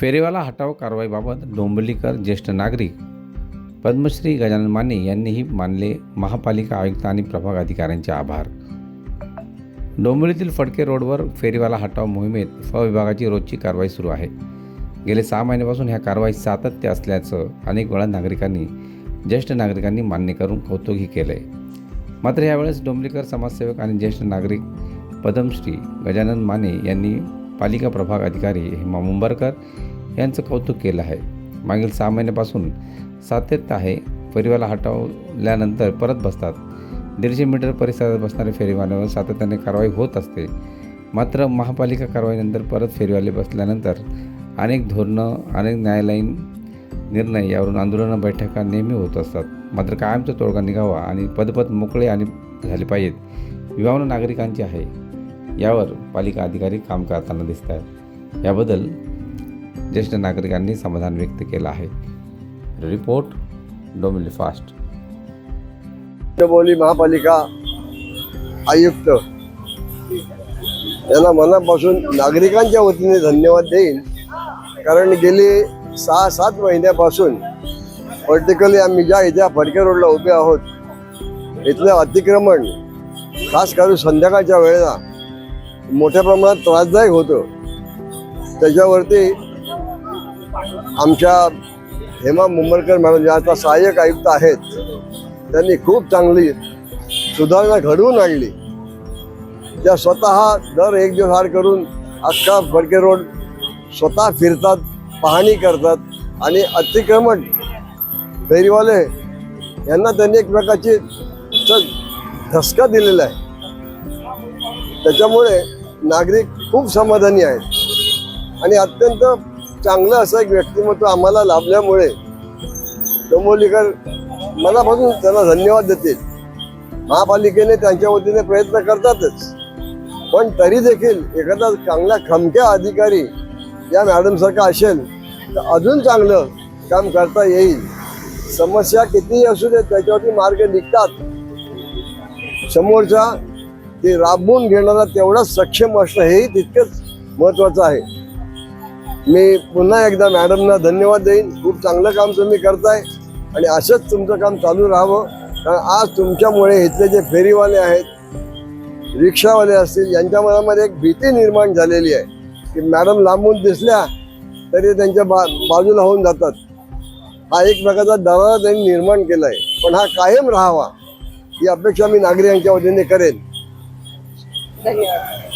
फेरीवाला हटाव कारवाईबाबत डोंबिवलीकर ज्येष्ठ नागरिक पद्मश्री गजानन माने यांनीही मानले महापालिका आयुक्त आणि प्रभाग अधिकाऱ्यांचे आभार. डोंबिवलीतील फडके रोडवर फेरीवाला हटाव मोहिमेत फविभागाची रोजची कारवाई सुरू आहे. गेले सहा महिन्यापासून ह्या कारवाई सातत्य असल्याचं अनेक वेळा नागरिकांनी ज्येष्ठ नागरिकांनी मान्य करून कौतुकही केलं आहे मात्र यावेळेस डोंबिवलीकर समाजसेवक आणि ज्येष्ठ नागरिक पद्मश्री गजानन माने यांनी पालिका प्रभाग अधिकारी हेमा मुंबरकर यांचं कौतुक केलं आहे. मागील सहा महिन्यापासून सातत्य आहे फेरीवाला हटवल्यानंतर परत बसतात. दीडशे मीटर परिसरात बसणाऱ्या फेरीवाल्यावर सातत्याने कारवाई होत असते. मात्र महापालिका कारवाईनंतर परत फेरीवाले बसल्यानंतर अनेक धोरणं अनेक न्यायालयीन निर्णय यावरून आंदोलनं बैठका नेहमी होत असतात. मात्र कायमचा तोडगा निघावा आणि पदपद मोकळे आणि झाले पाहिजेत विभावना नागरिकांची आहे. यावर पालिका अधिकारी काम करताना दिसत आहेत याबद्दल ज्येष्ठ नागरिकांनी समाधान व्यक्त केलं आहे. रिपोर्ट डोमिली फास्ट. बोली महापालिका आयुक्त यांना मनापासून नागरिकांच्या वतीने धन्यवाद देईन. कारण गेली सहा सात महिन्यापासून पर्टिक्युलरली आम्ही ज्या इथे फडके रोडला उभे आहोत. इथलं अतिक्रमण खास करून संध्याकाळच्या वेळेला मोठ्या प्रमाणात त्रासदायक होतं. त्याच्यावरती आमच्या हेमा मुंबरकर मॅडम ज्या आता सहाय्यक आयुक्त आहेत. त्यांनी खूप चांगली सुधारणा घडवून आणली. त्या स्वतः दर एक दिवस आड करून अख्खा फडके रोड स्वतः फिरतात पाहणी करतात आणि अतिक्रमण फेरीवाले यांना त्यांनी एक प्रकारची च- धसका दिलेला आहे. त्याच्यामुळे नागरिक खूप समाधानी आहेत. आणि अत्यंत चांगलं असं एक व्यक्तिमत्व आम्हाला लाभल्यामुळे डोंबोलीकर मनापासून त्यांना धन्यवाद देतील. महापालिकेने त्यांच्या वतीने प्रयत्न करतातच. पण तरी देखील एखादा चांगला खमक्या अधिकारी या मॅडमसारखा असेल तर अजून चांगलं काम करता येईल. समस्या कितीही असू दे त्याच्यावरती मार्ग निघतात. समोरचा ते राबवून घेणारा तेवढाच सक्षम असणं हेही तितकंच महत्वाचं आहे. मी पुन्हा एकदा मॅडमना धन्यवाद देईन. खूप चांगलं काम तुम्ही करताय आणि असंच तुमचं काम चालू राहावं. कारण आज तुमच्यामुळे इथले जे फेरीवाले आहेत रिक्षावाले असतील यांच्या मनामध्ये एक भीती निर्माण झालेली आहे की मॅडम लांबून दिसल्या तरी त्यांच्या बा बाजूला होऊन जातात. हा एक प्रकारचा दरारा त्यांनी निर्माण केला आहे पण हा कायम राहावा ही अपेक्षा मी नागरिकांच्या वतीने करेन. धन्यवाद.